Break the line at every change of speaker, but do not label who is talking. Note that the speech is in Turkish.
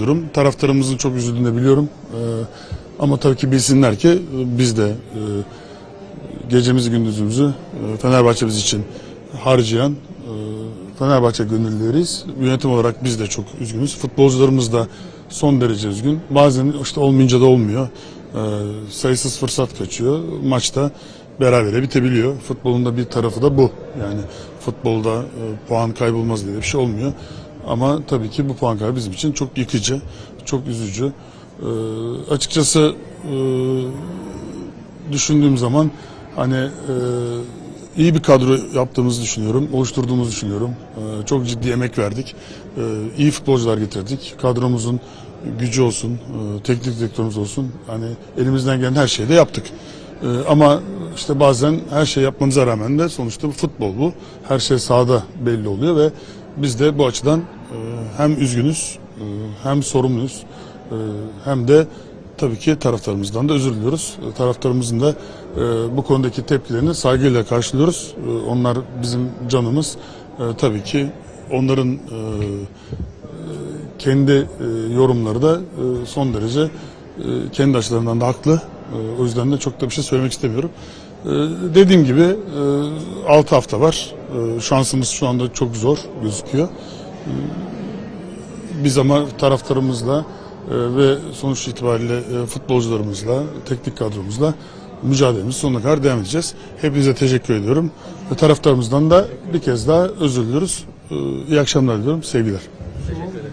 durum. Taraftarımızın çok üzüldüğünü biliyorum. Ee, ama tabii ki bilsinler ki e, biz de e, gecemizi gündüzümüzü e, Fenerbahçe'miz için harcayan e, Fenerbahçe gönüllüleriyiz. Yönetim olarak biz de çok üzgünüz. Futbolcularımız da son derece üzgün. Bazen işte olmayınca da olmuyor. E, sayısız fırsat kaçıyor. Maçta berabere bitebiliyor. Futbolun da bir tarafı da bu. Yani futbolda e, puan kaybolmaz diye bir şey olmuyor. Ama tabii ki bu puan kaybı bizim için çok yıkıcı, çok üzücü. E, açıkçası e, düşündüğüm zaman hani e, iyi bir kadro yaptığımızı düşünüyorum, oluşturduğumuzu düşünüyorum. E, çok ciddi emek verdik, e, iyi futbolcular getirdik. Kadromuzun gücü olsun, e, teknik direktörümüz olsun. Hani elimizden gelen her şeyi de yaptık. E, ama işte bazen her şey yapmanıza rağmen de sonuçta futbol bu. Her şey sahada belli oluyor ve biz de bu açıdan e, hem üzgünüz, e, hem sorumluyuz, e, hem de tabii ki taraftarımızdan da özür diliyoruz. Taraftarımızın da bu konudaki tepkilerini saygıyla karşılıyoruz. Onlar bizim canımız. Tabii ki onların kendi yorumları da son derece kendi açılarından da haklı. O yüzden de çok da bir şey söylemek istemiyorum. Dediğim gibi e, 6 hafta var. Ee, şansımız şu anda çok zor gözüküyor. Ee, biz ama taraftarımızla e, ve sonuç itibariyle e, futbolcularımızla, teknik kadromuzla mücadelemiz sonuna kadar devam edeceğiz. Hepinize teşekkür ediyorum. Ve taraftarımızdan da bir kez daha özür diliyoruz. E, iyi akşamlar diliyorum. Sevgiler. Teşekkür ederiz.